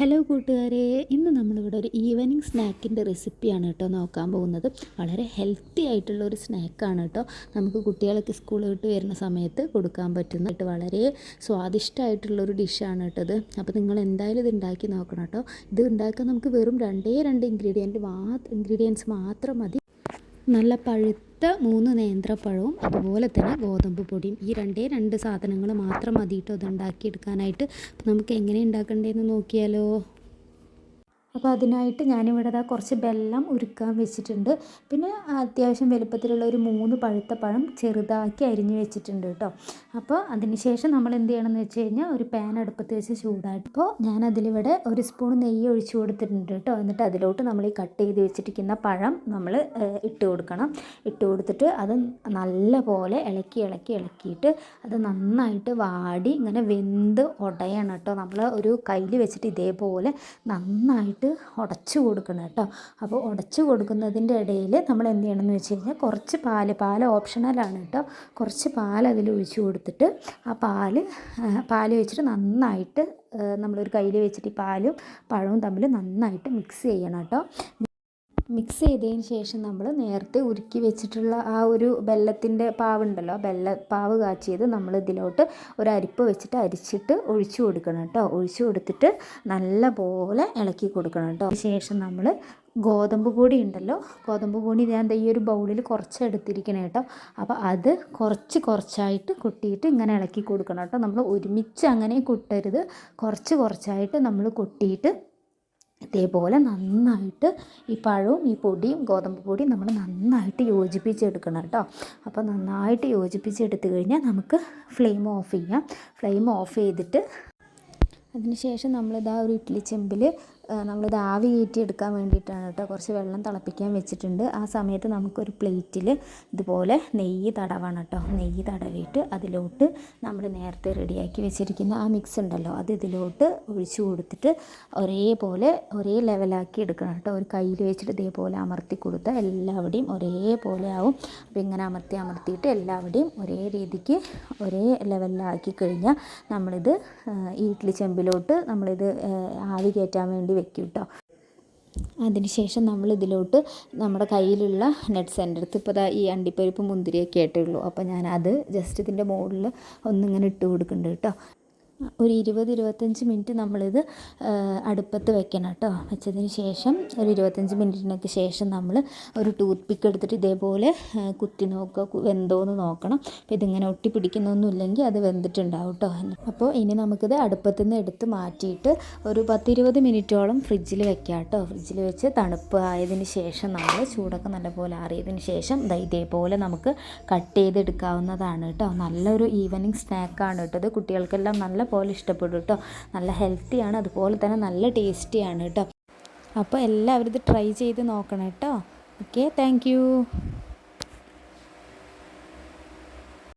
Hello കൂട്ടുകാരെ. ഇന്ന് നമ്മളിവിടെ ഒരു ഈവനിങ് സ്നാക്കിന്റെ റെസിപ്പിയാണ് കേട്ടോ നോക്കാൻ പോകുന്നത്. വളരെ ഹെൽത്തി ആയിട്ടുള്ള ഒരു സ്നാക്കാണ് കേട്ടോ. നമുക്ക് കുട്ടികളൊക്കെ സ്കൂൾ വിട്ട് വരുന്ന സമയത്ത് കൊടുക്കാൻ പറ്റുന്ന വളരെ സ്വാദിഷ്ടമായിട്ടുള്ളൊരു ഡിഷാണ് കേട്ടോ ഇത്. അപ്പോൾ നിങ്ങൾ എന്തായാലും ഇത് ഉണ്ടാക്കി നോക്കണം കേട്ടോ. ഇത് ഉണ്ടാക്കാൻ നമുക്ക് വെറും രണ്ടേ രണ്ട് ഇൻഗ്രീഡിയന്റ് മാത്രം ഇൻഗ്രീഡിയൻസ് മാത്രം മതി. നല്ല പഴുത്ത മൂന്ന് നേന്ത്രപ്പഴവും അതുപോലെ തന്നെ ഗോതമ്പ് പൊടിയും. ഈ രണ്ടേ രണ്ട് സാധനങ്ങൾ മാത്രം മതിയിട്ടോ ഇത് ഉണ്ടാക്കിയെടുക്കാനായിട്ട്. നമുക്ക് എങ്ങനെ ഉണ്ടാക്കണ്ടേന്ന് നോക്കിയാലോ? അപ്പോൾ അതിനായിട്ട് ഞാനിവിടെ ദാ കുറച്ച് വെള്ളം ഉരുക്കാൻ വെച്ചിട്ടുണ്ട്. പിന്നെ അത്യാവശ്യം വലുപ്പത്തിലുള്ള ഒരു മൂന്ന് പഴുത്ത പഴം ചെറുതാക്കി അരിഞ്ഞ് വെച്ചിട്ടുണ്ട് കേട്ടോ. അപ്പോൾ അതിന് ശേഷം നമ്മൾ എന്ത് ചെയ്യണമെന്ന് വെച്ച് കഴിഞ്ഞാൽ ഒരു പാൻ അടുപ്പത്ത് വെച്ച് ചൂടായിപ്പോൾ ഞാൻ അതിലിവിടെ ഒരു സ്പൂൺ നെയ്യ് ഒഴിച്ചു കൊടുത്തിട്ടുണ്ട് കേട്ടോ. എന്നിട്ട് അതിലോട്ട് നമ്മൾ ഈ കട്ട് ചെയ്ത് വെച്ചിരിക്കുന്ന പഴം നമ്മൾ ഇട്ട് കൊടുക്കണം. ഇട്ട് കൊടുത്തിട്ട് അത് നല്ല പോലെ ഇളക്കി ഇളക്കി ഇളക്കിയിട്ട് അത് നന്നായിട്ട് വാടി ഇങ്ങനെ വെന്ത് ഉടയണം കേട്ടോ. നമ്മൾ ഒരു കയ്യിൽ വെച്ചിട്ട് ഇതേപോലെ നന്നായിട്ട് ഉടച്ചു കൊടുക്കണം കേട്ടോ. അപ്പോൾ ഉടച്ചു കൊടുക്കുന്നതിന്റെ ഇടയിൽ നമ്മൾ എന്ത് ചെയ്യണമെന്ന് വെച്ച് കഴിഞ്ഞാൽ കുറച്ച് പാൽ പാൽ ഓപ്ഷണലാണ് കേട്ടോ. കുറച്ച് പാൽ അതിൽ ഒഴിച്ചു കൊടുത്തിട്ട് ആ പാൽ പാൽ വെച്ചിട്ട് നന്നായിട്ട് നമ്മളൊരു കയ്യിൽ വെച്ചിട്ട് ഈ പാലും പഴവും തമ്മിൽ നന്നായിട്ട് മിക്സ് ചെയ്യണം കേട്ടോ. മിക്സ് ചെയ്തതിന് ശേഷം നമ്മൾ നേരത്തെ ഉരുക്കി വെച്ചിട്ടുള്ള ആ ഒരു വെല്ലത്തിന്റെ പാവുണ്ടല്ലോ വെല്ല പാവ് കാച്ചിയത് നമ്മൾ ഇതിലോട്ട് ഒരു അരിപ്പ് വെച്ചിട്ട് അരിച്ചിട്ട് ഒഴിച്ചു കൊടുക്കണം കേട്ടോ. ഒഴിച്ചു കൊടുത്തിട്ട് നല്ല പോലെ ഇളക്കി കൊടുക്കണം കേട്ടോ. ശേഷം നമ്മൾ ഗോതമ്പ് പൊടി ഉണ്ടല്ലോ ഗോതമ്പ് പൊടി ഞാൻ ഈ ഒരു ബൗളിൽ കുറച്ച് എടുത്തിരിക്കണം കേട്ടോ. അപ്പോൾ അത് കുറച്ച് കുറച്ചായിട്ട് കൊട്ടിയിട്ട് ഇങ്ങനെ ഇളക്കി കൊടുക്കണം കേട്ടോ. നമ്മൾ ഒരുമിച്ച് അങ്ങനെ കൊട്ടരുത്. കുറച്ച് കുറച്ചായിട്ട് നമ്മൾ കൊട്ടിയിട്ട് ഇതേപോലെ നന്നായിട്ട് ഈ പഴവും ഈ പൊടിയും ഗോതമ്പ് പൊടിയും നമ്മൾ നന്നായിട്ട് യോജിപ്പിച്ചെടുക്കണം കേട്ടോ. അപ്പോൾ നന്നായിട്ട് യോജിപ്പിച്ചെടുത്ത് കഴിഞ്ഞാൽ നമുക്ക് ഫ്ലെയിം ഓഫ് ചെയ്യാം. ഫ്ലെയിം ഓഫ് ചെയ്തിട്ട് അതിനുശേഷം നമ്മളിതാ ഒരു ഇഡ്ഡലി ചെമ്പിൽ നമ്മളിത് ആവി കയറ്റി എടുക്കാൻ വേണ്ടിയിട്ടാണ് കേട്ടോ. കുറച്ച് വെള്ളം തിളപ്പിക്കാൻ വെച്ചിട്ടുണ്ട്. ആ സമയത്ത് നമുക്കൊരു പ്ലേറ്റിൽ ഇതുപോലെ നെയ്യ് തടവാണ് കേട്ടോ. നെയ്യ് തടവിയിട്ട് അതിലോട്ട് നമ്മൾ നേരത്തെ റെഡിയാക്കി വെച്ചിരിക്കുന്ന ആ മിക്സ് ഉണ്ടല്ലോ അത് ഇതിലോട്ട് ഒഴിച്ചു കൊടുത്തിട്ട് ഒരേപോലെ ഒരേ ലെവലാക്കി എടുക്കണം കേട്ടോ. ഒരു കയ്യിൽ വെച്ചിട്ട് ഇതേപോലെ അമർത്തി കൊടുത്താൽ എല്ലാവിടെയും ഒരേപോലെ ആവും. അപ്പോൾ ഇങ്ങനെ അമർത്തി അമർത്തിയിട്ട് എല്ലാവിടെയും ഒരേ രീതിക്ക് ഒരേ ലെവലിലാക്കി കഴിഞ്ഞാൽ നമ്മളിത് ഈ ഇഡ്ഡലി ചെമ്പിലോട്ട് നമ്മളിത് ആവി കയറ്റാൻ വേണ്ടി വെക്കും കേട്ടോ അതിനുശേഷം നമ്മൾ ഇതിലോട്ട് നമ്മുടെ കയ്യിലുള്ള നെറ്റ് എന്റെ അടുത്ത് ഇപ്പോൾ ഈ അണ്ടിപ്പരിപ്പ് മുന്തിരിയൊക്കെ ആയിട്ടേ ഉള്ളൂ. അപ്പോൾ ഞാൻ അത് ജസ്റ്റ് ഇതിന്റെ മുകളിൽ ഒന്നിങ്ങനെ ഇട്ട് കൊടുക്കുന്നുണ്ട് കേട്ടോ. ഒരു ഇരുപത് ഇരുപത്തഞ്ച് മിനിറ്റ് നമ്മളിത് അടുപ്പത്ത് വെക്കണം കേട്ടോ. വെച്ചതിന് ശേഷം ഒരു ഇരുപത്തഞ്ച് മിനിറ്റിനൊക്കെ ശേഷം നമ്മൾ ഒരു ടൂത്ത് പിക്ക് എടുത്തിട്ട് ഇതേപോലെ കുത്തി നോക്കുക വെന്തോന്ന് നോക്കണം. അപ്പോൾ ഇതിങ്ങനെ ഒട്ടി പിടിക്കുന്നൊന്നുമില്ലെങ്കിൽ അത് വെന്തിട്ടുണ്ടാവും കേട്ടോ. അപ്പോൾ ഇനി നമുക്കിത് അടുപ്പത്തു നിന്ന് എടുത്ത് മാറ്റിയിട്ട് ഒരു പത്തിരുപത് മിനിറ്റോളം ഫ്രിഡ്ജിൽ വെക്കാം കേട്ടോ. ഫ്രിഡ്ജിൽ വെച്ച് തണുപ്പ് ആയതിന് ശേഷം നമ്മൾ ചൂടൊക്കെ നല്ലപോലെ ആറിയതിന് ശേഷം ഇതേപോലെ നമുക്ക് കട്ട് ചെയ്തെടുക്കാവുന്നതാണ് കേട്ടോ. നല്ലൊരു ഈവനിങ് സ്നാക്കാണ് കേട്ടോ ഇത്. കുട്ടികൾക്കെല്ലാം നല്ല പോലെ ഇഷ്ടപ്പെടും കേട്ടോ. നല്ല ഹെൽത്തിയാണ് അതുപോലെ തന്നെ നല്ല ടേസ്റ്റിയാണ് കേട്ടോ. അപ്പോൾ എല്ലാവരും ഇത് ട്രൈ ചെയ്ത് നോക്കണം കേട്ടോ. Okay thank